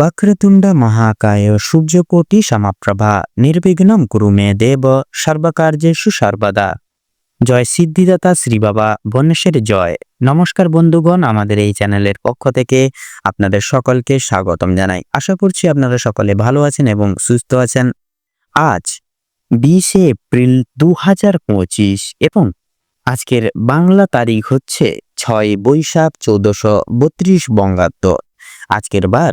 বক্রতুণ্ড মহাকায় সূর্যকোটি সমাপ্রভা নির্বিঘ্নম কুরু মে দেব সর্বকার্যেষু সর্বদা জয় সিদ্ধিদাতা শ্রী বাবা জয়। নমস্কার বন্ধুগণ, আমাদের এই চ্যানেলের পক্ষ থেকে আপনাদের সকলকে স্বাগতম জানাই। আশা করছি আপনারা সকলে ভালো আছেন এবং সুস্থ আছেন। আজ বিশে এপ্রিল দু হাজার পঁচিশ এবং আজকের বাংলা তারিখ হচ্ছে ছয় বৈশাখ চৌদ্দশো বত্রিশ বঙ্গাব্দ। আজকের বার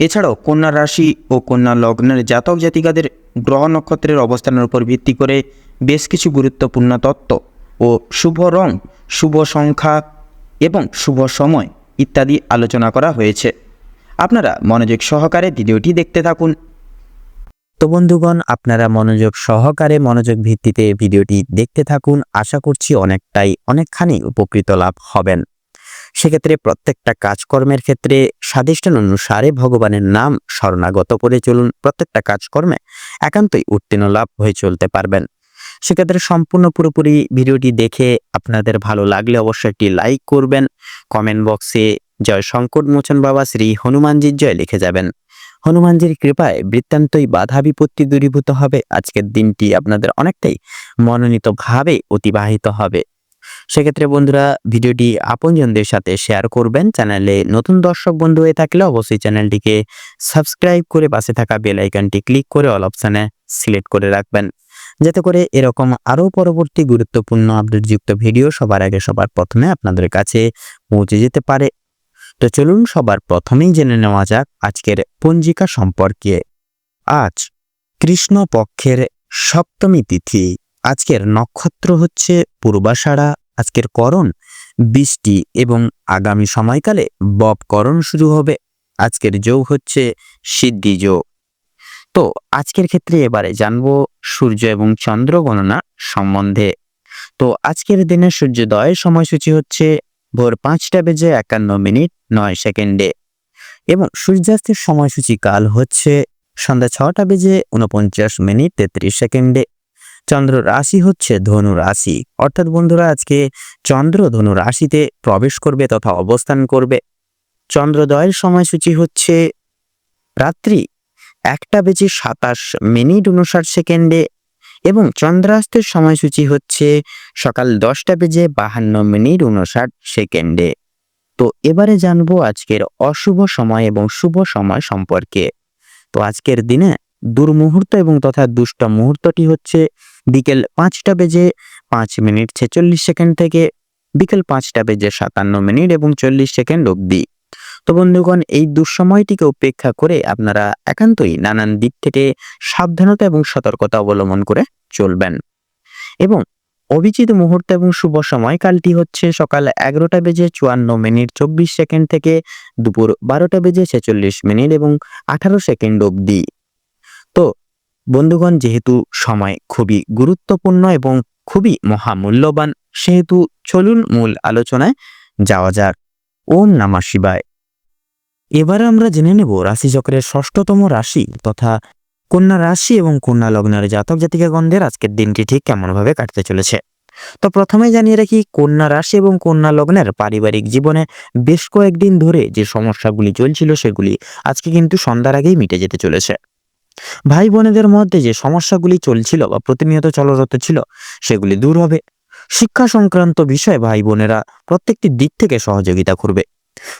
এছাড়াও কন্যা রাশি ও কন্যা লগ্নের জাতক জাতিকাদের গ্রহ নক্ষত্রের অবস্থানের উপর ভিত্তি করে বেশ কিছু গুরুত্বপূর্ণ তত্ত্ব ও শুভ রং, শুভ সংখ্যা এবং শুভ সময় ইত্যাদি আলোচনা করা হয়েছে। আপনারা মনোযোগ সহকারে ভিডিওটি দেখতে থাকুন। তো বন্ধুগণ, আপনারা মনোযোগ সহকারে মনোযোগ ভিত্তিতে ভিডিওটি দেখতে থাকুন। আশা করছি অনেকটাই, অনেকখানি উপকৃত লাভ হবেন। সেক্ষেত্রে প্রত্যেকটা কাজকর্মের ক্ষেত্রে স্বাদিষ্টান অনুসারে ভগবানের নাম শরণাগত করে চলুন। প্রত্যেকটা কাজকর্মে একান্তই উত্তীর্ণ লাভ হয়ে চলতে পারবেন। সেক্ষেত্রে সম্পূর্ণ পুরোপুরি ভিডিওটি দেখে আপনাদের ভালো লাগলে অবশ্যই একটি লাইক করবেন। কমেন্ট বক্সে জয় সংকট মোচন বাবা শ্রী হনুমানজির জয় লিখে যাবেন। হনুমানজির কৃপায় বৃত্তান্তই বাধা বিপত্তি দূরীভূত হবে। আজকের দিনটি আপনাদের অনেকটাই মনোনীতভাবে অতিবাহিত হবে। সেক্ষেত্রে বন্ধুরা ভিডিওটি আপনজনদের সাথে শেয়ার করবেন। চ্যানেলে নতুন দর্শক বন্ধু হয়ে থাকলে অবশ্যই চ্যানেলটিকে সাবস্ক্রাইব করে পাশে থাকা বেল ক্লিক করে অল অপশানে সিলেক্ট করে রাখবেন। যাতে করে এরকম আরও পরবর্তী গুরুত্বপূর্ণ আপডেটযুক্ত ভিডিও সবার আগে সবার প্রথমে আপনাদের কাছে পৌঁছে যেতে পারে। তো চলুন সবার প্রথমেই জেনে নেওয়া যাক আজকের পঞ্জিকা সম্পর্কে। আজ কৃষ্ণ পক্ষের সপ্তমী তিথি। আজকের নক্ষত্র হচ্ছে পূর্বাষাঢ়া। আজকের করণ, বৃষ্টি এবং আগামী সময়কালে বব করণ শুরু হবে। আজকের যোগ হচ্ছে সিদ্ধি যোগ। তো আজকের ক্ষেত্রে এবারে জানব সূর্য এবং চন্দ্র গণনা সম্বন্ধে। তো আজকের দিনে সূর্যোদয়ের সময়সূচি হচ্ছে ভোর পাঁচটা বেজে একান্ন মিনিট নয় সেকেন্ডে এবং সূর্যাস্তের সময়সূচি কাল হচ্ছে সন্ধ্যা ছটা বেজে উনপঞ্চাশ মিনিট তেত্রিশ সেকেন্ডে। চন্দ্র রাশি হচ্ছে ধনু রাশি। অর্থাৎ বন্ধুরা, আজকে চন্দ্র ধনু রাশিতে প্রবেশ করবে তথা অবস্থান করবে। চন্দ্রোদয়ের সময়সূচি হচ্ছে রাত্রি একটা বেজে সাতাশ মিনিট উনষাট সেকেন্ডে এবং চন্দ্রাস্তের সময়সূচি হচ্ছে সকাল দশটা বেজে বাহান্ন মিনিট উনষাট সেকেন্ডে। তো এবারে জানব আজকের অশুভ সময় এবং শুভ সময় সম্পর্কে। তো আজকের দিনে দুর্মুহূর্ত এবং তথা দুষ্ট মুহূর্তটি হচ্ছে বিকেল পাঁচটা বেজে পাঁচ মিনিট ছেচল্লিশ সেকেন্ড থেকে বিকেল পাঁচটা বেজে সাতান্ন মিনিট এবং চল্লিশ সেকেন্ড অবধি। তো বন্ধুগণ, এই দুঃসময়টিকে উপেক্ষা করে আপনারা একান্তই নানান দিক থেকে সাবধানতা এবং সতর্কতা অবলম্বন করে চলবেন। এবং অভিজিৎ মুহূর্ত এবং শুভ সময়কালটি হচ্ছে সকাল এগারোটা বেজে চুয়ান্ন মিনিট চব্বিশ সেকেন্ড থেকে দুপুর বারোটা বেজে ছেচল্লিশ মিনিট এবং আঠারো সেকেন্ড অবধি। বন্ধুগণ, যেহেতু সময় খুবই গুরুত্বপূর্ণ এবং খুবই মহামূল্যবান, সেহেতু চলুন মূল আলোচনায় যাওয়া যাক। ওম নমঃ শিবায়। এবারে আমরা জেনে নেব রাশিচক্রের ষষ্ঠতম রাশি তথা কন্যা রাশি এবং কন্যা লগ্নের জাতক জাতিকাগণদের আজকের দিনটি ঠিক কেমনভাবে কাটতে চলেছে। তো প্রথমে জানিয়ে রাখি, কন্যা রাশি এবং কন্যা লগ্নের পারিবারিক জীবনে বেশ কয়েকদিন ধরে যে সমস্যাগুলি চলছিল সেগুলি আজকে কিন্তু সন্ধ্যার আগেই মিটে যেতে চলেছে। ভাই বোনেদের মধ্যে যে সমস্যাগুলি চলছিল বা প্রতিনিয়ত চলরত ছিল, সেগুলি দূর হবে। শিক্ষা সংক্রান্ত বিষয়ে ভাই বোনেরা প্রত্যেকটি দিক থেকে সহযোগিতা করবে।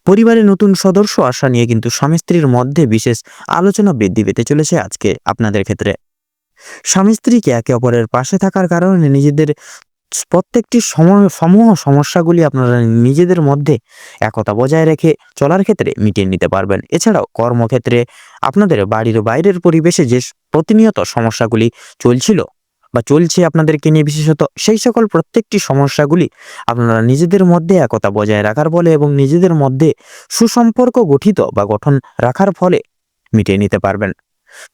পরিবারে নতুন সদস্য আসা নিয়ে কিন্তু স্বামী স্ত্রীর মধ্যে বিশেষ আলোচনা বৃদ্ধি পেতে চলেছে আজকে আপনাদের ক্ষেত্রে। স্বামী স্ত্রীকে একে অপরের পাশে থাকার কারণে নিজেদের প্রত্যেকটি সমূহ সমস্যাগুলি আপনারা নিজেদের মধ্যে একতা বজায় রেখে চলার ক্ষেত্রে মিটিয়ে নিতে পারবেন। এছাড়াও কর্মক্ষেত্রে আপনাদের বাড়ির বাইরের পরিবেশে যে প্রতিনিয়ত সমস্যাগুলি চলছিল বা চলছে আপনাদেরকে নিয়ে বিশেষত, সেই সকল প্রত্যেকটি সমস্যাগুলি আপনারা নিজেদের মধ্যে একতা বজায় রাখার ফলে এবং নিজেদের মধ্যে সুসম্পর্ক গঠিত বা গঠন রাখার ফলে মিটিয়ে নিতে পারবেন।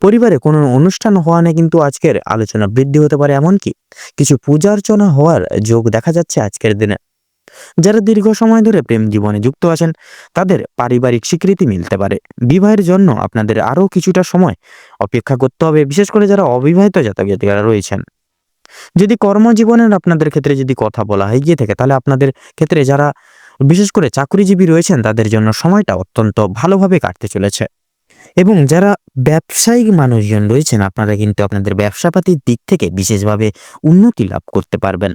পরিবারে কোনো অনুষ্ঠান হওয়া নিয়ে কিন্তু আজকের আলোচনা বৃদ্ধি হতে পারে এমনকি কিছু পূজা অর্চনা হওয়ার যোগ দেখা যাচ্ছে আজকের দিনে। যারা দীর্ঘ সময় ধরে প্রেম জীবনে যুক্ত আছেন, তাদের পারিবারিক স্বীকৃতি মিলতে পারে। বিবাহের জন্য আপনাদের আরও কিছুটা সময় অপেক্ষা করতে হবে, বিশেষ করে যারা অবিবাহিত জাতক জাতিকারা রয়েছেন। যদি কর্মজীবনের আপনাদের ক্ষেত্রে যদি কথা বলা হয় গিয়ে থাকে, তাহলে আপনাদের ক্ষেত্রে যারা বিশেষ করে চাকরিজীবী রয়েছেন, তাদের জন্য সময়টা অত্যন্ত ভালোভাবে কাটতে চলেছে। এবং যারা ব্যবসায়িক মানুষজন রয়েছেন, আপনারা কিন্তু আপনাদের ব্যবসাপাতির দিক থেকে বিশেষভাবে উন্নতি লাভ করতে পারবেন।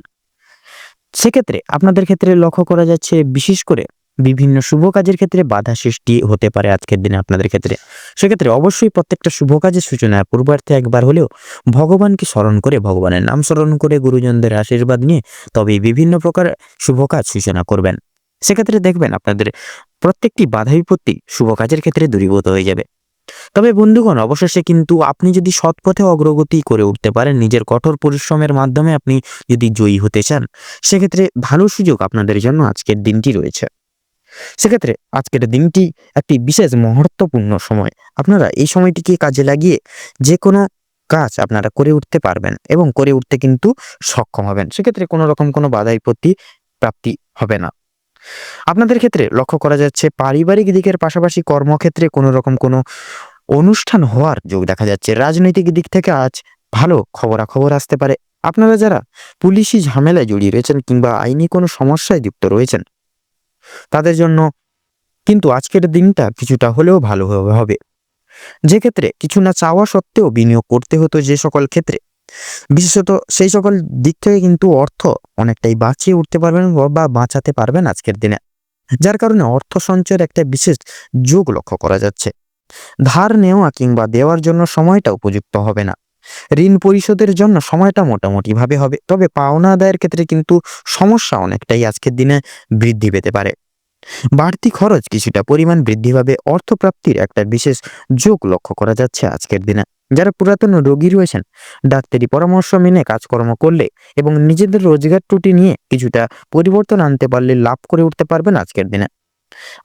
সেক্ষেত্রে আপনাদের ক্ষেত্রে লক্ষ্য করা যাচ্ছে, বিশেষ করে বিভিন্ন শুভ কাজের ক্ষেত্রে বাধা সৃষ্টি হতে পারে আজকের দিনে আপনাদের ক্ষেত্রে। সেক্ষেত্রে অবশ্যই প্রত্যেকটা শুভ কাজের সূচনায় পূর্বার্থে একবার হলেও ভগবানকে স্মরণ করে ভগবানের নাম স্মরণ করে গুরুজনদের আশীর্বাদ নিয়ে তবে বিভিন্ন প্রকার শুভ কাজ সূচনা করবেন। সেক্ষেত্রে দেখবেন আপনাদের প্রত্যেকটি বাধা বিপত্তি শুভ কাজের ক্ষেত্রে দূরীভূত হয়ে যাবে। তবে বন্ধুগণ, অবশেষে কিন্তু আপনি যদি সৎ পথে অগ্রগতি করে উঠতে পারেন, নিজের কঠোর পরিশ্রমের মাধ্যমে আপনি যদি জয়ী হতে চান, সেক্ষেত্রে ভালো সুযোগ আপনাদের জন্য আজকের দিনটি রয়েছে। সেক্ষেত্রে আজকের দিনটি একটি বিশেষ মহত্বপূর্ণ সময়। আপনারা এই সময়টিকে কাজে লাগিয়ে যে কোনো কাজ আপনারা করে উঠতে পারবেন এবং করে উঠতে কিন্তু সক্ষম হবেন। সেক্ষেত্রে কোনো রকম কোনো বাধা বিপত্তি প্রাপ্তি হবে না। আপনাদের ক্ষেত্রে লক্ষ্য করা যাচ্ছে পারিবারিক দিকের পাশাপাশি কর্মক্ষেত্রে কোনো রকম কোনো অনুষ্ঠান হওয়ার যোগ দেখা যাচ্ছে। রাজনৈতিক দিক থেকে আজ ভালো খবরাখবর আসতে পারে। আপনারা যারা পুলিশি ঝামেলায় জড়িয়ে রয়েছেন কিংবা আইনি কোনো সমস্যায় যুক্ত রয়েছেন, তাদের জন্য কিন্তু আজকের দিনটা কিছুটা হলেও ভালো হবে- যে ক্ষেত্রে কিছু না চাওয়া সত্ত্বেও বিনিয়োগ করতে হতো যে সকল ক্ষেত্রে। বিশেষত সেই সকল দিক থেকে কিন্তু অর্থ অনেকটাই বাঁচিয়ে উঠতে পারবেন বা বাঁচাতে পারবেন আজকের দিনে। যার কারণে অর্থ সঞ্চয়ের একটা বিশেষ যোগ লক্ষ্য করা যাচ্ছে। ধার নেওয়া কিংবা দেওয়ার জন্য সময়টা উপযুক্ত হবে না। ঋণ পরিশোধের জন্য সময়টা মোটামুটি ভাবে হবে। তবে পাওনা আদায়ের ক্ষেত্রে কিন্তু সমস্যা অনেকটাই আজকের দিনে বৃদ্ধি পেতে পারে। বাড়তি খরচ কিছুটা পরিমাণ বৃদ্ধি পাবে। অর্থপ্রাপ্তির একটা বিশেষ যোগ লক্ষ্য করা যাচ্ছে আজকের দিনে। যারা পুরাতন রোগী রয়েছেন, ডাক্তারি পরামর্শ মেনে কাজকর্ম করলে এবং নিজেদের রোজগার ত্রুটি নিয়ে কিছুটা পরিবর্তন আনতে পারলে লাভ করে উঠতে পারবেন আজকের দিনে।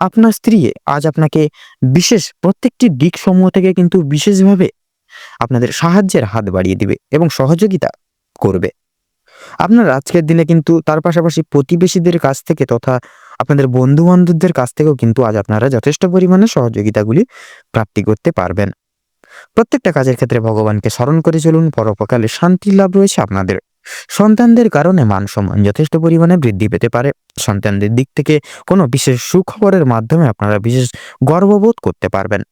আপনার স্ত্রী আজ আপনাকে বিশেষ প্রত্যেকটি দিক সমূহ থেকে কিন্তু বিশেষভাবে আপনাদের সাহায্যের হাত বাড়িয়ে দিবে এবং সহযোগিতা করবে। আপনার আজকের দিনে কিন্তু তার পাশাপাশি প্রতিবেশীদের কাছ থেকে তথা আপনাদের বন্ধু বান্ধবদের কাছ থেকেও কিন্তু আজ আপনারা যথেষ্ট পরিমাণে সহযোগিতাগুলি প্রাপ্তি করতে পারবেন। প্রত্যেকটা কাজের ক্ষেত্রে ভগবানকে স্মরণ করে চলুন, পরোপকালে শান্তি লাভ রয়েছে আপনাদের। সন্তানদের কারণে মান সম্মান যথেষ্ট পরিমাণে বৃদ্ধি পেতে পারে। সন্তানদের দিক থেকে কোনো বিশেষ সুখবরের মাধ্যমে আপনারা বিশেষ গর্ববোধ করতে পারবেন।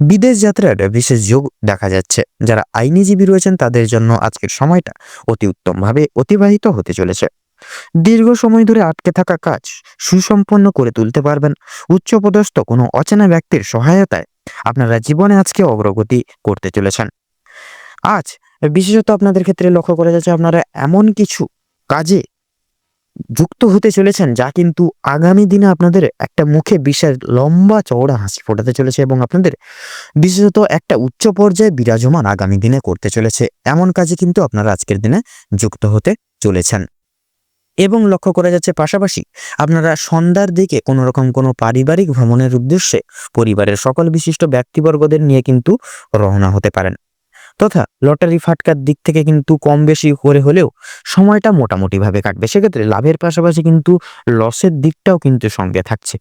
বিদেশ যাত্রার বিশেষ যোগ দেখা যাচ্ছে। যারা আইনিজীবী রয়েছেন, তাদের জন্য আজকের সময়টা অতি উত্তমভাবে অতিবাহিত হতে চলেছে। দীর্ঘ সময় ধরে আটকে থাকা কাজ সুসম্পন্ন করে তুলতে পারবেন। উচ্চপদস্থ কোনো অচেনা ব্যক্তির সহায়তায় আপনারা জীবনে আজকে অগ্রগতি করতে চলেছেন। আজ বিশেষত আপনাদের ক্ষেত্রে লক্ষ্য করা যাচ্ছে আপনারা এমন কিছু কাজে যুক্ত হতে চলেছেন যা কিন্তু আগামী দিনে আপনাদের একটা মুখে বিশেষ লম্বা চওড়া হাসি ফোটাতে চলেছে এবং আপনাদের বিশেষত একটা উচ্চ পর্যায়ে বিরাজমান আগামী দিনে করতে চলেছে। এমন কাজে কিন্তু আপনারা আজকের দিনে যুক্ত হতে চলেছেন। এবং লক্ষ্য করা যাচ্ছে পাশাপাশি আপনারা সন্ধ্যার দিকে কোনো রকম কোনো পারিবারিক ভ্রমণের উদ্দেশ্যে পরিবারের সকল বিশিষ্ট ব্যক্তিবর্গদের নিয়ে কিন্তু রওনা হতে পারেন। তথা লটারি ফাটকার দিক থেকে কিন্তু কম বেশি করে হলেও সময়টা মোটামুটিভাবে কাটবে। সেক্ষেত্রে লাভের পাশাপাশি কিন্তু লসের দিকটাও কিন্তু সঙ্গে থাকছে।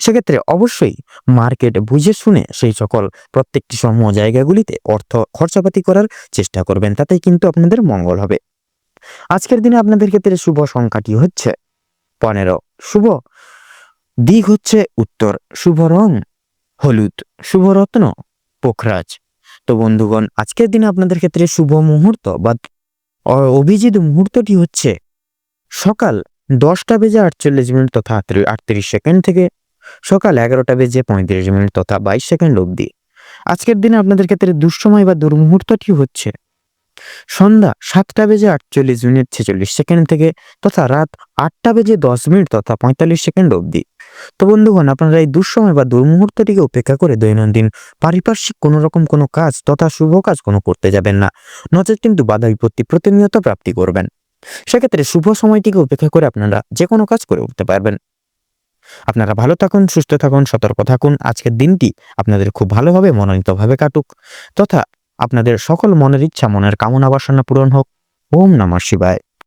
সেক্ষেত্রে অবশ্যই মার্কেট বুঝে শুনে সেই সকল প্রত্যেকটি সমূহ জায়গাগুলিতে অর্থ খরচাপাতি করার চেষ্টা করবেন। তাতেই কিন্তু আপনাদের মঙ্গল হবে। আজকের দিনে আপনাদের ক্ষেত্রে শুভ সংখ্যাটি হচ্ছে পনেরো। শুভ দিক হচ্ছে উত্তর। শুভ রং হলুদ। শুভ রত্ন পোখরাজ। তো বন্ধুগণ, আজকের দিনে আপনাদের ক্ষেত্রে শুভ মুহূর্ত বা অভিজিৎ মুহূর্তটি হচ্ছে সকাল দশটা বেজে আটচল্লিশ মিনিট তথা আটত্রিশ সেকেন্ড থেকে সকাল এগারোটা বেজে পঁয়ত্রিশ মিনিট তথা বাইশ সেকেন্ড অবধি। আজকের দিনে আপনাদের ক্ষেত্রে দুঃসময় বা দুর্মুহূর্তটি হচ্ছে সন্ধ্যা সাতটা বেজে আটচল্লিশ মিনিট ছেচল্লিশ সেকেন্ড থেকে তথা রাত আটটা বেজে দশ মিনিট তথা পঁয়তাল্লিশ সেকেন্ড অবধি। তো বন্ধুগণ, আপনারা এই দুঃসময় বা দুর্মুহূর্তটিকে উপেক্ষা করে দৈনন্দিন পারিপার্শ্বিক কোনো রকম কোনো কাজ তথা শুভ কাজ কোনো করতে যাবেন না। নচেত কিন্তু বাধা বিপত্তি প্রতিনিয়ত প্রাপ্তি করবেন। সেক্ষেত্রে শুভ সময়টিকে উপেক্ষা করে আপনারা যে কোনো কাজ করে উঠতে পারবেন। আপনারা ভালো থাকুন, সুস্থ থাকুন, সতর্ক থাকুন। আজকের দিনটি আপনাদের খুব ভালোভাবে, মনোনীতভাবে কাটুক। তথা আপনাদের সকল মনের ইচ্ছা মনের কামনা বাসনা পূরণ হোক। ওম নমঃ শিবায়।